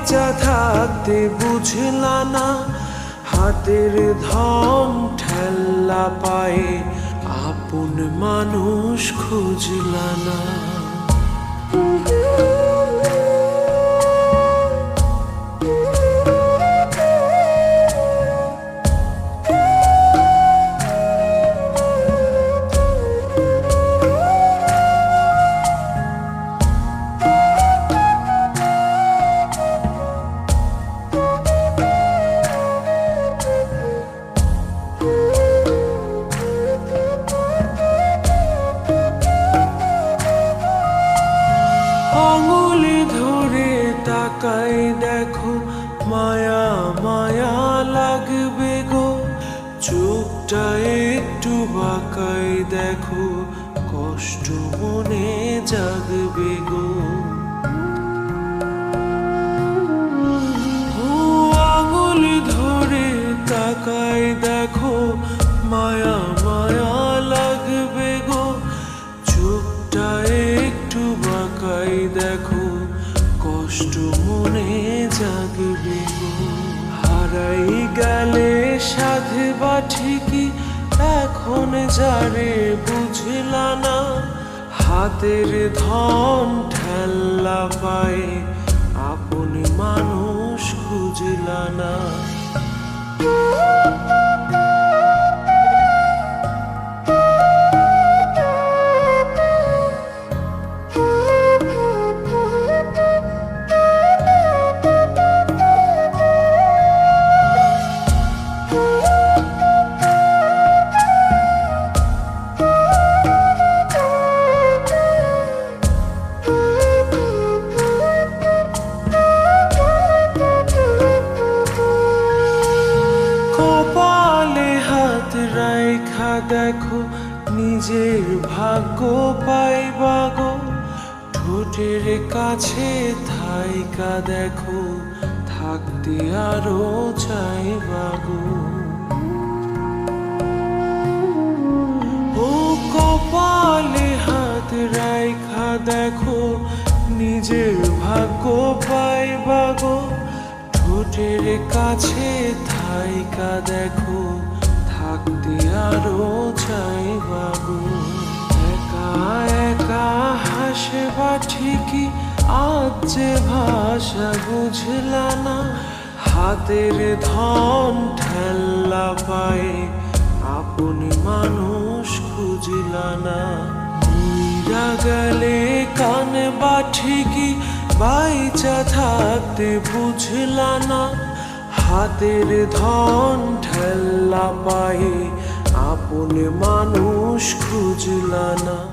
বাইচা থাকতে বুঝলা না। হাতের ধম ঠেল্লা পায়ে আপন মানুষ খুঁজলা না। আঙুলি ধরে তাকাই দেখো, মায়া মায়া লাগবে গো। চোখটা একটু বাঁকাই দেখো, কষ্ট মনে জাগবে গো। আঙুলি ধরে তাকাই দেখো, মায়া মায়া বাঁকাই দেখো, কষ্ট মনে জাগবে হারাই গেলে সাধে বা ঠিকই, এখন যারে বুঝলা না, হাতের ধন ঠেল্লা পায়ে আপন মানুষ খুঁজলা না। রাইখা দেখো নিজের ভাগ্য পাইবা গো ঠোঁটের কাছে থাইকা দেখো থাকতে আরও চাইবা গো ও কপালে হাত রাইখা দেখো, নিজের ভাগ্য পাইবা গো ঠোঁটের কাছে থাইকা দেখো, থাকতে আরও চাইবা গো একা একা হাসবা ঠিকই আজ যে ভাষা বুঝলা না, হাতের ধন ঠেল্লা পায়ে আপন মানুষ খুঁজলা না। উইরা গেলে কান বা ঠিকই বাইচা থাকতে বুঝলা না। হাতের ধন ঠেল্লা পায়ে আপন মানুষ খুঁজলা না।